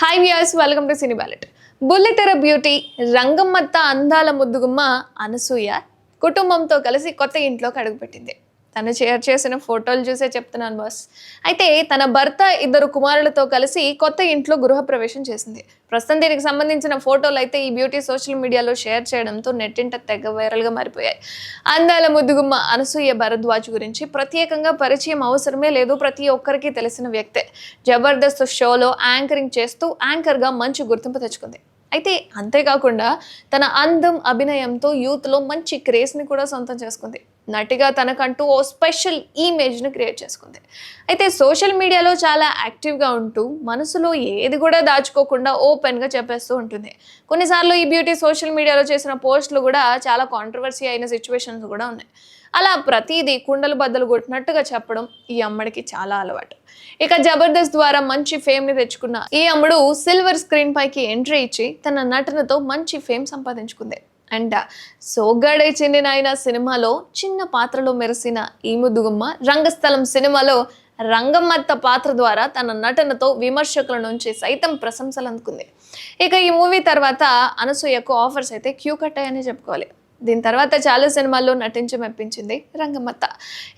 Hi viewers welcome to cine ballet బుల్లితెర beauty Rangammatta అందాల ముద్దుగుమ్మ అనసూయ కుటుంబంతో కలిసి కొత్త ఇంట్లోకి అడుగుపెట్టింది తను షేర్ చేసిన ఫోటోలు చూసే చెప్తున్నాను బాస్ అయితే తన భర్త ఇద్దరు కుమారులతో కలిసి కొత్త ఇంట్లో గృహప్రవేశం చేసింది. ప్రస్తుతం దీనికి సంబంధించిన ఫోటోలు అయితే ఈ బ్యూటీ సోషల్ మీడియాలో షేర్ చేయడంతో నెట్టింట తెగ వైరల్గా మారిపోయాయి. అందాల ముద్దుగుమ్మ అనసూయ భరద్వాజ్ గురించి ప్రత్యేకంగా పరిచయం అవసరమే లేదు ప్రతి ఒక్కరికి తెలిసిన వ్యక్తే. జబర్దస్త్ షోలో యాంకరింగ్ చేస్తూ యాంకర్గా మంచి గుర్తింపు తెచ్చుకుంది. అయితే అంతేకాకుండా తన అందం అభినయంతో యూత్లో మంచి క్రేజ్ని కూడా సొంతం చేసుకుంది. నటిగా తనకంటూ ఓ స్పెషల్ ఇమేజ్ని క్రియేట్ చేసుకుంది. అయితే సోషల్ మీడియాలో చాలా యాక్టివ్గా ఉంటూ మనసులో ఏది కూడా దాచుకోకుండా ఓపెన్గా చెప్పేస్తూ ఉంటుంది. కొన్నిసార్లు ఈ బ్యూటీ సోషల్ మీడియాలో చేసిన పోస్టులు కూడా చాలా కాంట్రవర్సీ అయిన సిచ్యువేషన్స్ కూడా ఉన్నాయి. అలా ప్రతిదీ కుండలు బద్దలు కొట్టినట్టుగా చెప్పడం ఈ అమ్మడికి చాలా అలవాటు. ఇక జబర్దస్త్ ద్వారా మంచి ఫేమ్ని తెచ్చుకున్న ఈ అమ్ముడు సిల్వర్ స్క్రీన్ పైకి ఎంట్రీ ఇచ్చి తన నటనతో మంచి ఫేమ్ సంపాదించుకుంది. అండ్ సోగ్గాడే చెందిన ఆయన సినిమాలో చిన్న పాత్రలో మెరిసిన ఈ రంగస్థలం సినిమాలో రంగమ్మత్త పాత్ర ద్వారా తన నటనతో విమర్శకుల నుంచి సైతం ప్రశంసలు అందుకుంది. ఇక ఈ మూవీ తర్వాత అనసూయకు ఆఫర్స్ అయితే క్యూ కట్టాయని చెప్పుకోవాలి. దీని తర్వాత చాలా సినిమాల్లో నటించి మెప్పించింది రంగమ్మత్త.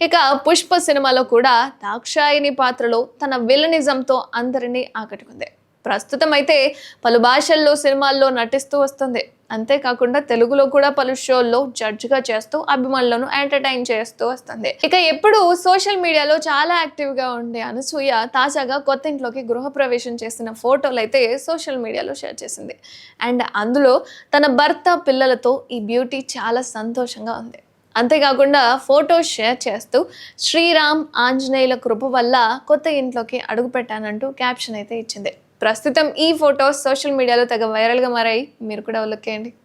ఇక పుష్ప సినిమాలో కూడా దాక్షాయిని పాత్రలో తన విలనిజంతో అందరినీ ఆకట్టుకుంది. ప్రస్తుతం అయితే పలు భాషల్లో సినిమాల్లో నటిస్తూ వస్తుంది. అంతేకాకుండా తెలుగులో కూడా పలు షోల్లో జడ్జ్గా చేస్తూ అభిమానులను ఎంటర్టైన్ చేస్తూ వస్తుంది. ఇక ఎప్పుడు సోషల్ మీడియాలో చాలా యాక్టివ్గా ఉండే అనసూయ తాజాగా కొత్త ఇంట్లోకి గృహప్రవేశం చేసిన ఫోటోలు అయితే సోషల్ మీడియాలో షేర్ చేసింది. అండ్ అందులో తన భర్త పిల్లలతో ఈ బ్యూటీ చాలా సంతోషంగా ఉంది. అంతేకాకుండా ఫోటోస్ షేర్ చేస్తూ శ్రీరామ్ ఆంజనేయుల కృప వల్ల కొత్త ఇంట్లోకి అడుగుపెట్టానంటూ క్యాప్షన్ అయితే ఇచ్చింది. ప్రస్తుతం ఈ ఫొటోస్ సోషల్ మీడియాలో తెగ వైరల్గా మారాయి. మీరు కూడా లుక్